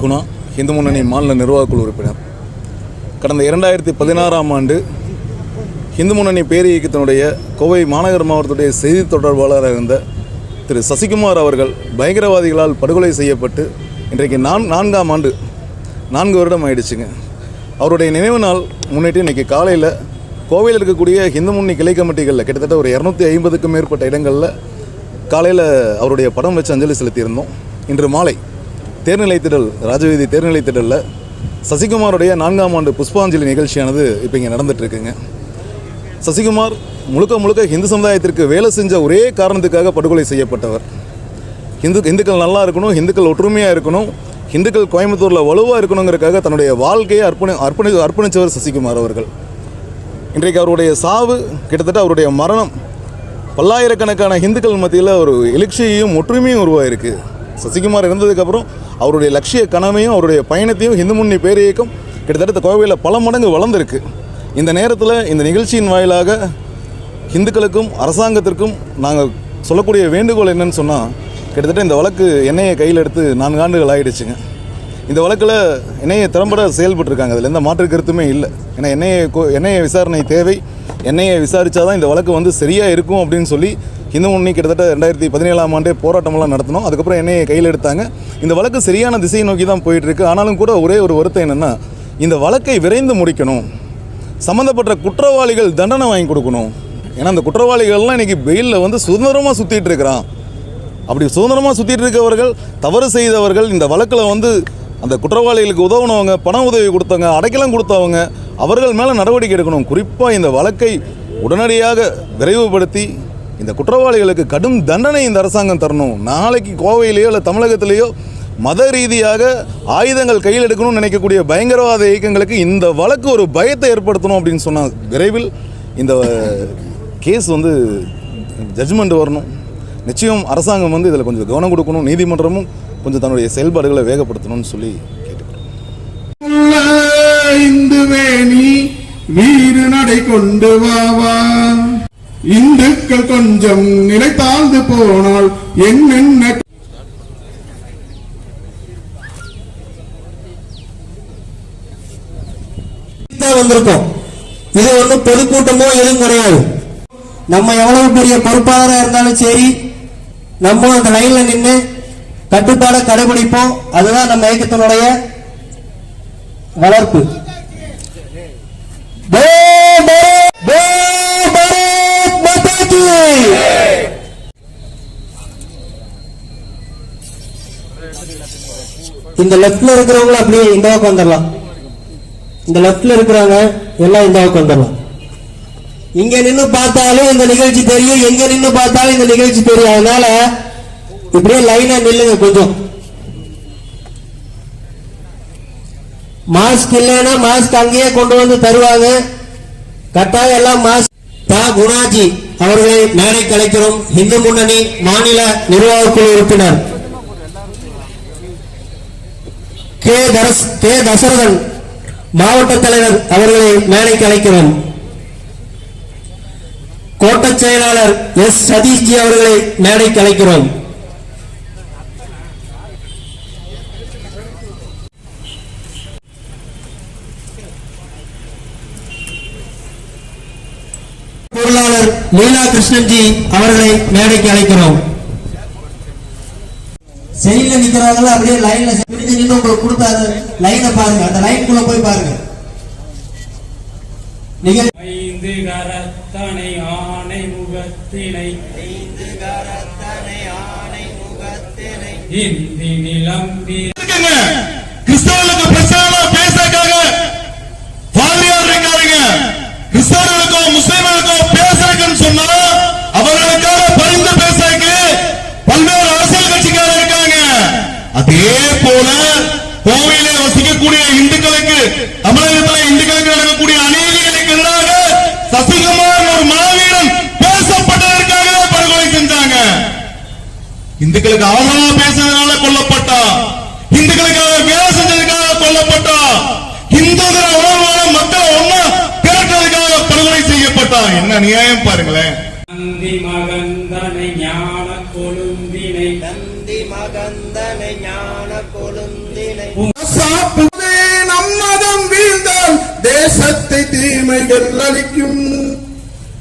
குணா இந்து முன்னணி மாநில நிர்வாகக்குழு உறுப்பினர். கடந்த இரண்டாயிரத்தி பதினாறாம் ஆண்டு இந்து முன்னணி பேர் இயக்கத்தினுடைய கோவை மாநகர மாவட்டத்துடைய செய்தி தொடர்பாளராக இருந்த திரு சசிகுமார் அவர்கள் பயங்கரவாதிகளால் படுகொலை செய்யப்பட்டு இன்றைக்கு நான் நான்காம் ஆண்டு நான்கு வருடம் ஆயிடுச்சுங்க. அவருடைய நினைவு நாள் முன்னிட்டு இன்றைக்கி காலையில் கோவையில் இருக்கக்கூடிய இந்து முன்னணி கிளை கமிட்டிகளில் கிட்டத்தட்ட ஒரு இரநூத்தி ஐம்பதுக்கும் மேற்பட்ட இடங்களில் காலையில் அவருடைய படம் வச்சு அஞ்சலி செலுத்தியிருந்தோம். இன்று மாலை தேர்நிலைத்திடல் ராஜவீதி தேர்நிலைத்திடலில் சசிகுமாருடைய நான்காம் ஆண்டு புஷ்பாஞ்சலி நிகழ்ச்சியானது இப்போ இங்கே நடந்துகிட்ருக்குங்க சசிகுமார் முழுக்க முழுக்க ஹிந்து சமுதாயத்திற்கு வேலை செஞ்ச ஒரே காரணத்துக்காக படுகொலை செய்யப்பட்டவர். இந்து இந்துக்கள் நல்லா இருக்கணும் இந்துக்கள் ஒற்றுமையாக இருக்கணும் இந்துக்கள் கோயம்புத்தூரில் வலுவாக இருக்கணுங்கிறக்காக தன்னுடைய வாழ்க்கையை அர்ப்பணி அர்ப்பணி அர்ப்பணித்தவர் சசிகுமார் அவர்கள். இன்றைக்கு அவருடைய சாவு கிட்டத்தட்ட அவருடைய மரணம் பல்லாயிரக்கணக்கான இந்துக்கள் மத்தியில் ஒரு எழுச்சியையும் ஒற்றுமையும் உருவாயிருக்கு. சசிகுமார் இறந்ததுக்கப்புறம் அவருடைய லட்சிய கனவையும் அவருடைய பயணத்தையும் இந்து முன்னணி பேரியக்கம் கிட்டத்தட்ட கோவையில் பல மடங்கு வளர்ந்துருக்கு. இந்த நேரத்தில் இந்த நிகழ்ச்சியின் வாயிலாக இந்துக்களுக்கும் அரசாங்கத்திற்கும் நாங்கள் சொல்லக்கூடிய வேண்டுகோள் என்னன்னு சொன்னால் கிட்டத்தட்ட இந்த வழக்கு எண்ணெயை கையில் எடுத்து நான்கு ஆண்டுகள் ஆகிடுச்சுங்க இந்த வழக்கில் என்ஐஏ திறம்பட செயல்பட்டுருக்காங்க. அதில் எந்த மாற்று கருத்துமே இல்லை. ஏன்னா எண்ணெயை கோ எண்ணெயை விசாரணை தேவை. எண்ணெயை விசாரித்தா தான் இந்த வழக்கு வந்து சரியாக இருக்கும் அப்படின்னு சொல்லி இந்து முன்னணி கிட்டத்தட்ட ரெண்டாயிரத்தி பதினேழாம் ஆண்டே போராட்டமெல்லாம் நடத்தினோம். அதுக்கப்புறம் என்னையை கையில் எடுத்தாங்க. இந்த வழக்கு சரியான திசையை நோக்கி தான் போயிட்டுருக்கு. ஆனாலும் கூட ஒரே ஒரு வருத்தம் என்னென்னா இந்த வழக்கை விரைந்து முடிக்கணும். சம்மந்தப்பட்ட குற்றவாளிகள் தண்டனை வாங்கி கொடுக்கணும். ஏன்னா அந்த குற்றவாளிகள்லாம் இன்றைக்கி வெயிலில் வந்து சுதந்திரமாக சுற்றிட்டு இருக்கிறான். அப்படி சுதந்திரமாக சுற்றிட்டு இருக்கவர்கள் தவறு செய்தவர்கள் இந்த வழக்கில் வந்து அந்த குற்றவாளிகளுக்கு உதவுனவங்க பண உதவி கொடுத்தவங்க அடைக்கலம் கொடுத்தவங்க அவர்கள் மேலே நடவடிக்கை எடுக்கணும். குறிப்பாக இந்த வழக்கை உடனடியாக விரைவுபடுத்தி இந்த குற்றவாளிகளுக்கு கடும் தண்டனை இந்த அரசாங்கம் தரணும். நாளைக்கு கோவையிலேயோ இல்லை தமிழகத்திலேயோ மத ரீதியாக ஆயுதங்கள் கையில் எடுக்கணும்னு நினைக்கக்கூடிய பயங்கரவாத இயக்கங்களுக்கு இந்த வழக்கு ஒரு பயத்தை ஏற்படுத்தணும் அப்படின்னு சொன்னால் விரைவில் இந்த கேஸ் வந்து ஜட்ஜ்மெண்ட் வரணும். நிச்சயம் அரசாங்கம் வந்து இதில் கொஞ்சம் கவனம் கொடுக்கணும். நீதிமன்றமும் கொஞ்சம் தன்னுடைய செயல்பாடுகளை வேகப்படுத்தணும்னு சொல்லி கேட்டுக்கிறேன். உள்ள நடை கொண்டு வாவா இந்துக்கள் கொஞ்சம் நிலை போனால் என்னென்ன வந்திருக்கோம். இது ஒன்றும் பொதுக்கூட்டமோ எதுவும் கிடையாது. நம்ம எவ்வளவு பெரிய பொறுப்பாளராக இருந்தாலும் சரி நம்ம அந்த லைன்ல நின்று கட்டுப்பாடை கடைபிடிப்போம். அதுதான் நம்ம இயக்கத்தினுடைய வளர்ப்பு. இந்த லெஃப்ட்ல இருக்கிறவங்கள அப்படியே இந்த பக்கம் வந்துடலாம் இந்த லெஃப்ட்ல இருக்கிறாங்க எல்லாம் இந்த பக்கம் வந்துடலாம் இங்க நின்னு பார்த்தாலும் இந்த நிகழ்ச்சி தெரியும் எங்க நின்னு பார்த்தாலும் இந்த நிகழ்ச்சி தெரியும். அதனால இப்படியே லைனா நில்லுங்க கொஞ்சம். மாஸ்க் இல்லைன்னா மாஸ்க் அங்கேயே கொண்டு வந்து தருவாங்க. கட்டாயம் எல்லாம் மாஸ்க் தா குணாஜி அவர்களை மேடை கலைக்கிறோம். இந்து முன்னணி மாநில நிர்வாகக் குழு உறுப்பினர். கே தரஸ் கே தசரதன் மாவட்ட தலைவர் அவர்களை மேடைக்கு அழைக்கிறோம். கோட்டச் செயலாளர் எஸ் சதீஷ்ஜி அவர்களை மேடைக்கு அழைக்கிறோம். பொருளாளர் லீலா கிருஷ்ணன்ஜி அவர்களை மேடைக்கு அழைக்கிறோம். செயல நிக்கிறாங்களோ அப்படியே லைன்ல பிரிஞ்சு நின்று உங்களுக்கு கொடுத்தாரு லைனை பாருங்க. அந்த லைனுக்குள்ள போய் பாருங்க. ஐந்து கரத்தனை ஆணை முகத்தினை ஐந்து கரத்தனை ஆணை முகத்தினை இந்தி நிலம்பி அதே போல கோவையிலே வசிக்கக்கூடிய இந்துக்களுக்கு தமிழகத்தில் இந்துக்களுக்கு நடக்கக்கூடிய அநீதிகளுக்கு எதிராக சசிகுமார் ஒரு மாவீரன் பேசப்பட்டதற்காக படுகொலை செஞ்சாங்க. இந்துக்களுக்கு அவசரமா பேசுறதுனால கொல்லப்பட்டா. இந்துக்களுக்காக வேலை செஞ்சதுக்காக கொல்லப்பட்டா. இந்துங்கிற உணர்வான மக்கள் ஒண்ணு திரட்டதுக்காக படுகொலை செய்யப்பட்டா. என்ன நியாயம் பாருங்களேன். நந்தி கலந்தனை ஞான கொழுந்தினை. நம்மதம் வீழ்ந்தால் தேசத்தை தீமைகள் அளிக்கும்